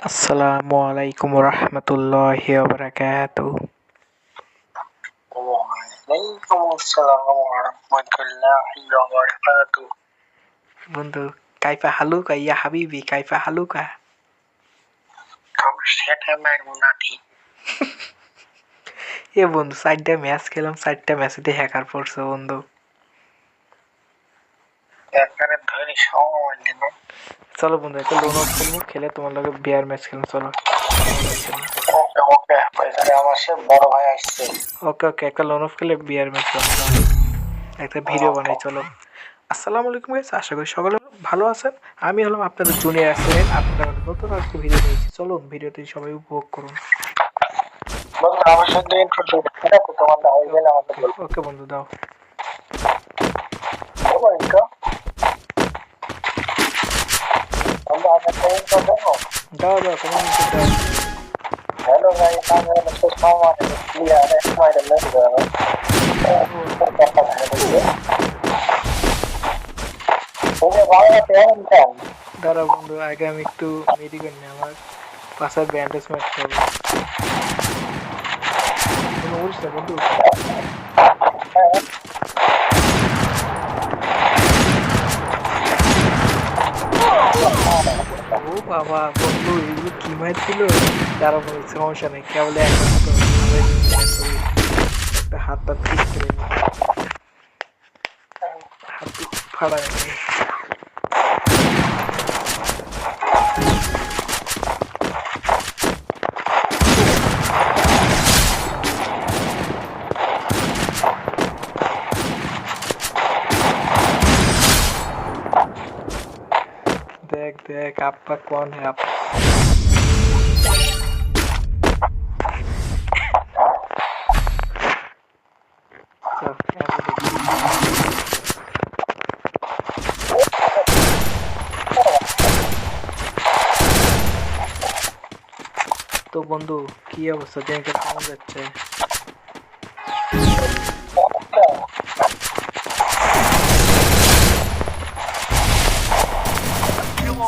আসসালামু আলাইকুম রহমতুল্লাহি বন্ধু কাইফা হালুকা ইয়া হাবিবি কাইফা হালুকা? এ বন্ধু চারটা ম্যাচ খেলাম চারটা ম্যাচেতে হ্যাকার পড়ছে বন্ধু। ধরে সময় চলো বন্ধু, একটা লোন অফ খেলব খেলে তোমার লগে বিয়ার ম্যাচ খেলাম চলো। ওকে ওকে একটা লোন অফ খেলে বিয়ার ম্যাচ একটা ভিডিও বানাই, চলো। আসসালামু আলাইকুম গাইস আশা করি সকলে ভালো আছেন। আমি হলাম আপনাদের জুনিয়র অ্যাসিস্ট্যান্ট আপনাদের নতুন একটা ভিডিও নিয়েছি চলুন, ভিডিওটি সবাই উপভোগ করুন। ওকে বন্ধু, দাও। তুমি বাংলা কেমন চান দাঁড়া বন্ধু আগে আমি একটু মেডিকেল নিই আমার পাশার ব্যান্ডেজ মারতে হবে কোনো বলিস না বন্ধু ও বাবা বন্ধু এগুলো কি মারছিল তার কোনো সমস্যা নেই, কেবল একটা হাতটা ঠিক করে। হাত ফাড়া ด้วยครับปักวอนครับ তো বন্ধু কি অবস্থা দিনকে কেমন যাচ্ছে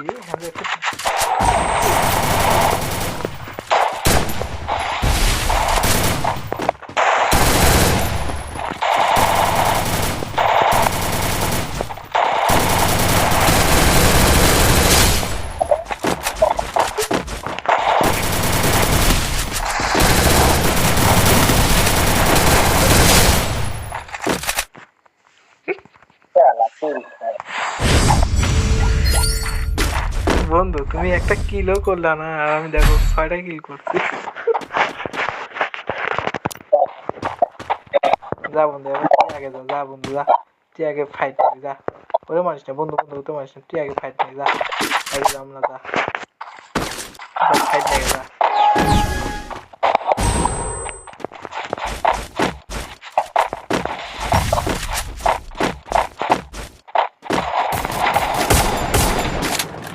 Ih, vamos ver aqui. Yeah, like বন্ধু, তুমি একটা কিলো করলা না, আর আমি দেখো ছয়টা কিল করছি। যা বন্ধু আগে যা যা বন্ধু, যা। তুই আগে ফাইট নিবি যা। ওরে মানিস না, বন্ধু বন্ধু তো মানিস না। তুই আগে ফাইট নিবি যা। আগে না, যা। ফাইট নিয়ে যা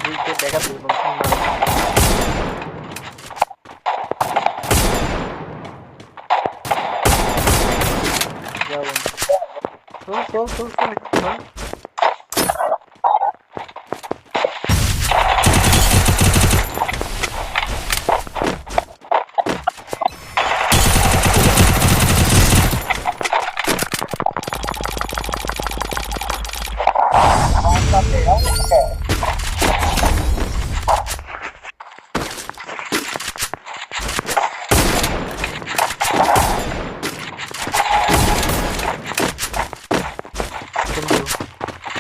বুঝতে দেখা তুই বন্ধু যা বন্ধু চল চল চল চল চল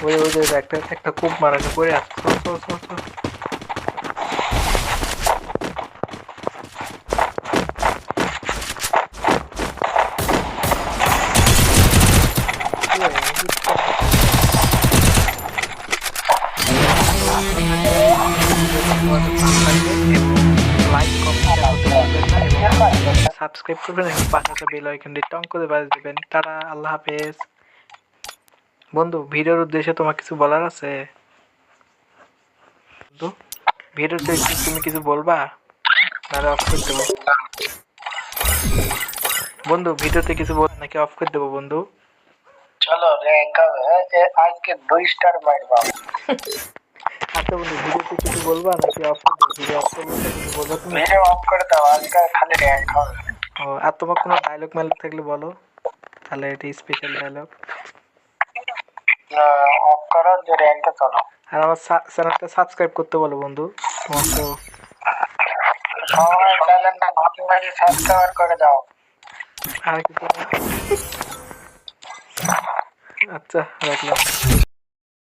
ওই ওই যে একটা একটা কূপ মারানি করে আসছে চল চল চল চল কি হয়? তোমাদের ভালো লাগবে এবং লাইক কমেন্ট শেয়ার করতে ভুলবেন না এবং সাবস্ক্রাইব করবেন এবং পাশে বেল আইকনটি টং করে বাজ দিবেন। টাটা, আল্লাহ হাফেজ। বন্ধু ভিডিওর উদ্দেশ্যে তোমার কিছু বলার আছে? বন্ধু ভিডিওতে কি তুমি কিছু বলবা? নাহলে অফ করে দেবো। বন্ধু ভিডিওতে কিছু বল নাকি অফ করে দেবো বন্ধু? চলো র্যাঙ্ক আজকে দুই স্টার মারবা আচ্ছা বন্ধু ভিডিওতে কিছু বলবা নাকি অফ করে দেবো? ভিডিও অফ করব তো কিছু বলব তুমি? ভিডিও অফ করে দাও আজকে খালি র্যাঙ্ক হবে ও আর তোমার কোনো ডায়লগ ম্যালগ থাকলে বলো। তাহলে এটা স্পেশাল ডায়লগ অফ করো যে র্যাঙ্কে চলো। আর আমার চ্যানেলটা সাবস্ক্রাইব করতে বলো বন্ধু। তোমার তো সবাই চ্যানেলটা সাবস্ক্রাইব করে দাও। আর কি আচ্ছা রাখলাম।